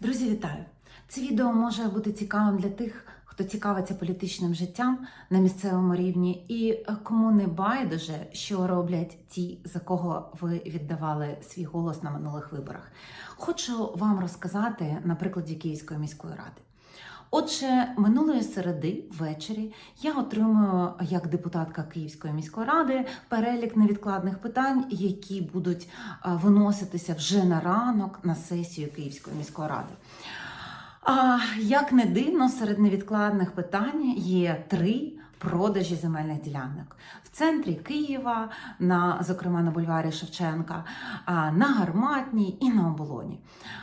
Друзі, вітаю! Це відео може бути цікавим для тих, хто цікавиться політичним життям на місцевому рівні, і е, кому не байдуже, що роблять ті, за кого ви віддавали свій голос на минулих виборах. Хочу вам розказати на прикладі Київської міської ради. Отже, минулої середи ввечері я отримую як депутатка Київської міської ради перелік невідкладних питань, які будуть е, виноситися вже на ранок на сесію Київської міської ради. А, як не дивно, серед невідкладних питань є три продажі земельних ділянок в центрі Києва, на, зокрема на бульварі Шевченка, на Гарматній і на оболоні.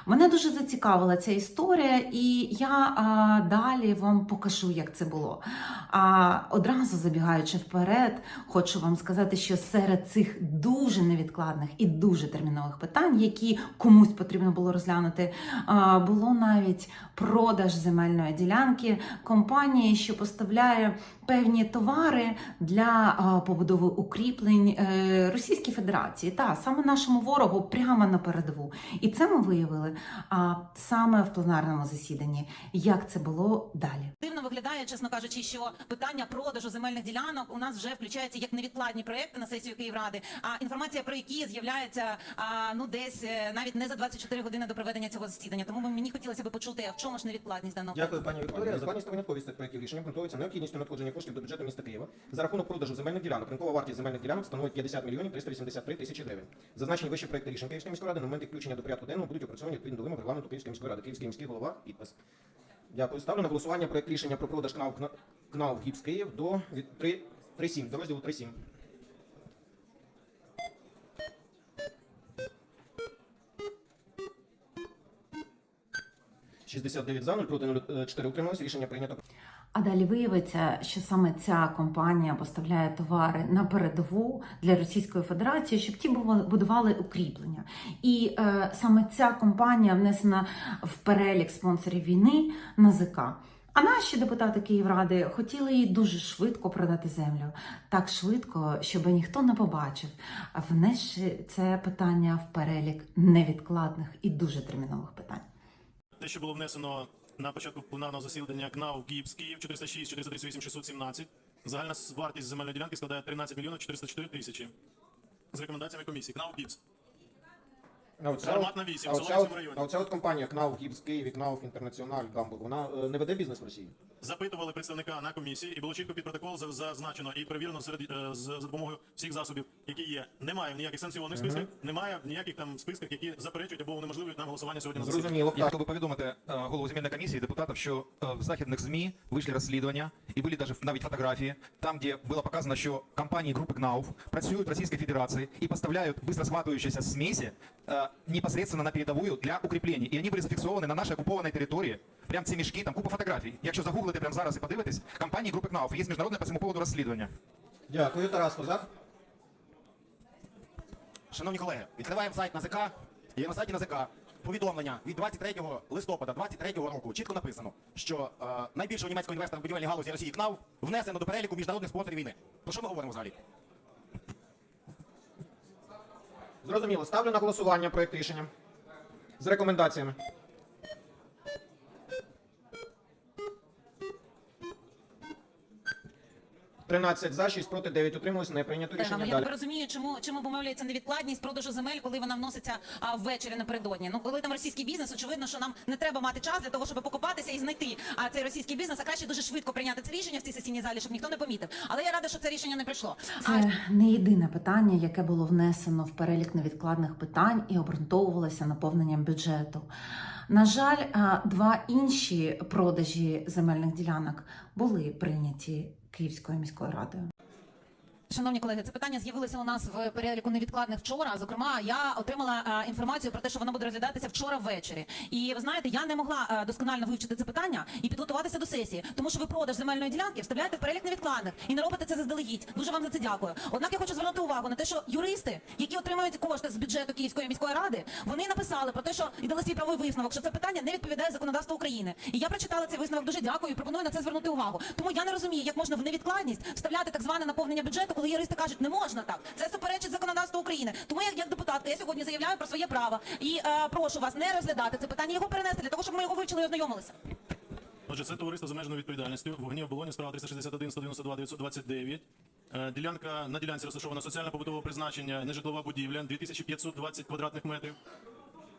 Мене дуже зацікавила ця історія, і я а, далі вам покажу, як це було. А одразу забігаючи вперед, хочу вам сказати, що серед цих дуже невідкладних і дуже термінових питань, які комусь потрібно було розглянути, а, було навіть продаж земельної ділянки компанії, що поставляє певні товари для побудови укріплень е, Російській Федерації. Та саме нашому ворогу прямо на передову. І це ми виявили а, саме в пленарному засіданні. Як це було далі? Дивно виглядає, чесно кажучи, що питання продажу земельних ділянок у нас вже включається як невідкладні проекти на сесію Київради. А інформація про які з'являється а, ну десь е, навіть не за 24 години до проведення цього засідання. Тому мені хотілося б почути, а в чому ж невідкладність даного Дякую, пані Вікторія. Закладність та винятковість цих проєктів рішення обґрунтовується необхідністю надходження коштів до бюджету міста Києва за рахунок продажу земельних ділянок. Ринкова вартість земельних ділянок становить 50 мільйонів 383 тисячі гривень. Зазначені вищі проекти рішень Київської міської ради на момент включення до порядку денного будуть опрацьовані відповідно до вимог регламенту Київської міської ради. Київський міський голова підпис. Дякую. Ставлю на голосування проект рішення про продаж КНАУ, КНАУ ГІПС Київ до від 3, 3.7, до розділу 3.7. «69 за, 0 проти 0, 4 утрималось. Рішення прийнято. А далі виявиться, що саме ця компанія поставляє товари на передову для Російської Федерації, щоб ті будували укріплення. І е, саме ця компанія внесена в перелік спонсорів війни НАЗК. А наші депутати Київради хотіли їй дуже швидко продати землю, так швидко, щоб ніхто не побачив, внесши це питання в перелік невідкладних і дуже термінових питань. Те, що було внесено на початку пленарного засідання КНАУ ГІПС Київ 406 438 617. Загальна вартість земельної ділянки складає 13 мільйонів 404 тисячі. З рекомендаціями комісії. КНАУ ГІПС. А оця, Гармат на 8, а в оця, от, районі. а оця от компанія КНАУ Гіпс Київ і КНАУ Інтернаціональ Гамбург, вона е, не веде бізнес в Росії? Запитували представника на комісії, і було чітко під протокол за- зазначено і перевірено серед е, з за допомогою всіх засобів, які є. Немає в ніяких санкціонних списках, немає в ніяких там списках, які заперечують або унеможливлюють нам голосування сьогодні на засіданні. Зрозуміло. Я Так. хотел бы повідомити е, голову земельної комісії депутатів, що е, в західних ЗМІ вийшли розслідування і були навіть навіть фотографії, там, де було показано, що компанії групи КНАУФ працюють в Російській Федерації і поставляють быстро схватывающиеся смеси е, непосредственно на передовую для укріплення. І вони були зафіксовані на нашій окупованій території. Прям ці мішки, там купа фотографій. Якщо загуглите прямо зараз і подивитесь, компанії групи КНАУФ є міжнародне по цьому поводу розслідування. Дякую, Тарас Козак. Шановні колеги, відкриваємо сайт НАЗК і на сайті НАЗК повідомлення від 23 листопада 23 року чітко написано, що е, найбільшого німецького інвестора в будівельній галузі Росії КНАУ внесено до переліку міжнародних спонсорів війни. Про що ми говоримо взагалі? Зрозуміло. Ставлю на голосування проект рішення з рекомендаціями. Тринадцять за, 6 проти, 9 утрималось, не прийнято рішення. Я Далі. не розумію, чому чому обумовлюється невідкладність продажу земель, коли вона вноситься а, ввечері напередодні. Ну коли там російський бізнес, очевидно, що нам не треба мати час для того, щоб покопатися і знайти а цей російський бізнес, а краще дуже швидко прийняти це рішення в цій сесійній залі, щоб ніхто не помітив. Але я рада, що це рішення не прийшло. А не єдине питання, яке було внесено в перелік невідкладних питань і обґрунтовувалося наповненням бюджету. На жаль, два інші продажі земельних ділянок були прийняті Київською міською радою. Шановні колеги, це питання з'явилося у нас в переліку невідкладних вчора. Зокрема, я отримала е, інформацію про те, що воно буде розглядатися вчора ввечері. І ви знаєте, я не могла е, досконально вивчити це питання і підготуватися до сесії, тому що ви продаж земельної ділянки вставляєте в перелік невідкладних і не робите це заздалегідь. Дуже вам за це дякую. Однак я хочу звернути увагу на те, що юристи, які отримують кошти з бюджету Київської міської ради, вони написали про те, що і дали свій правовий висновок, що це питання не відповідає законодавству України. І я прочитала цей висновок дуже дякую і пропоную на це звернути увагу. Тому я не розумію, як можна в невідкладність вставляти так зване наповнення бюджету, коли юристи кажуть, не можна так. Це суперечить законодавству України. Тому я як депутатка, я сьогодні заявляю про своє право і е, прошу вас не розглядати це питання, його перенести для того, щоб ми його вивчили і ознайомилися. Отже, це товариство з обмеженою відповідальністю. Вогні оболоні, справа 361, 192, 929. Е, Ділянка на ділянці розташована соціально-побутового призначення, нежитлова будівля, 2520 квадратних метрів.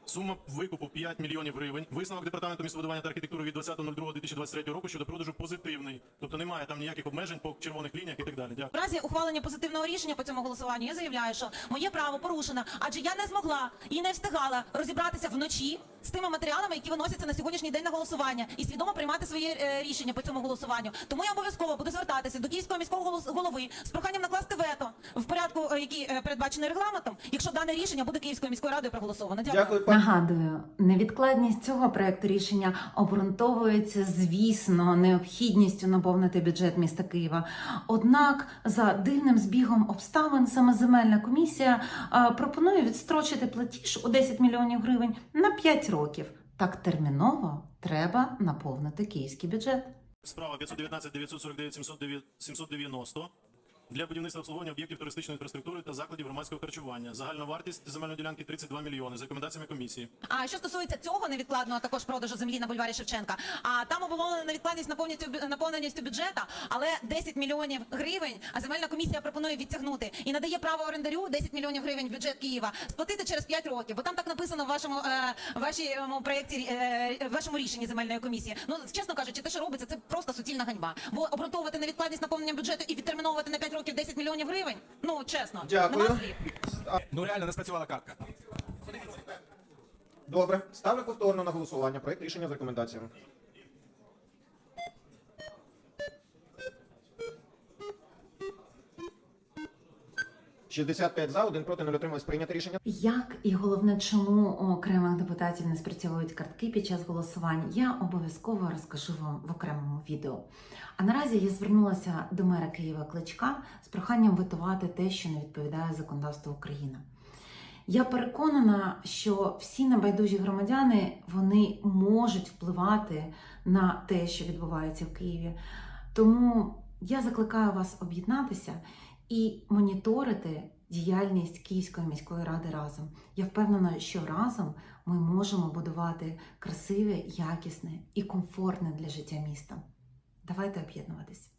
Сума викупу 5 мільйонів гривень. Висновок департаменту містобудування та архітектури від 20.02.2023 року щодо продажу позитивний. Тобто немає там ніяких обмежень по червоних лініях і так далі. Дякую. В разі ухвалення позитивного рішення по цьому голосуванню я заявляю, що моє право порушено, адже я не змогла і не встигала розібратися вночі з тими матеріалами, які виносяться на сьогоднішній день на голосування, і свідомо приймати своє е, рішення по цьому голосуванню. Тому я обов'язково буду звертатися до київського міського голови з проханням накласти вето в порядку, е, який е, передбачений регламентом, якщо дане рішення буде київською міською радою проголосовано. Дякую. Дякую, пані. Нагадую, невідкладність цього проекту рішення обґрунтовується, звісно, необхідністю наповнити бюджет міста Києва. Однак, за дивним збігом обставин, саме земельна комісія пропонує відстрочити платіж у 10 мільйонів гривень на 5 років. Так терміново треба наповнити київський бюджет. Справа 519 949 709 790 для будівництва обслуговування об'єктів туристичної інфраструктури та закладів громадського харчування. Загальна вартість земельної ділянки 32 мільйони за рекомендаціями комісії. А що стосується цього невідкладного також продажу землі на бульварі Шевченка, а там обумовлена невідкладність наповністю наповненістю бюджету, але 10 мільйонів гривень, а земельна комісія пропонує відтягнути і надає право орендарю 10 мільйонів гривень в бюджет Києва сплатити через 5 років. Бо там так написано в вашому е, вашому проєкті, е, в вашому рішенні земельної комісії. Ну чесно кажучи, те, що робиться, це просто суцільна ганьба. Бо обґрунтовувати невідкладність наповнення бюджету і відтерміновувати на 5 років 10 мільйонів гривень. Ну чесно, Дякую. нема слів. Ну реально не спрацювала картка. Добре, ставлю повторно на голосування проект рішення з рекомендаціями. «65 за, один проти, 0 утримались. Прийняти рішення. Як і головне, чому у окремих депутатів не спрацьовують картки під час голосувань, я обов'язково розкажу вам в окремому відео. А наразі я звернулася до мера Києва Кличка з проханням витувати те, що не відповідає законодавству України. Я переконана, що всі небайдужі громадяни вони можуть впливати на те, що відбувається в Києві. Тому я закликаю вас об'єднатися і моніторити діяльність Київської міської ради разом. Я впевнена, що разом ми можемо будувати красиве, якісне і комфортне для життя місто. Давайте об'єднуватись.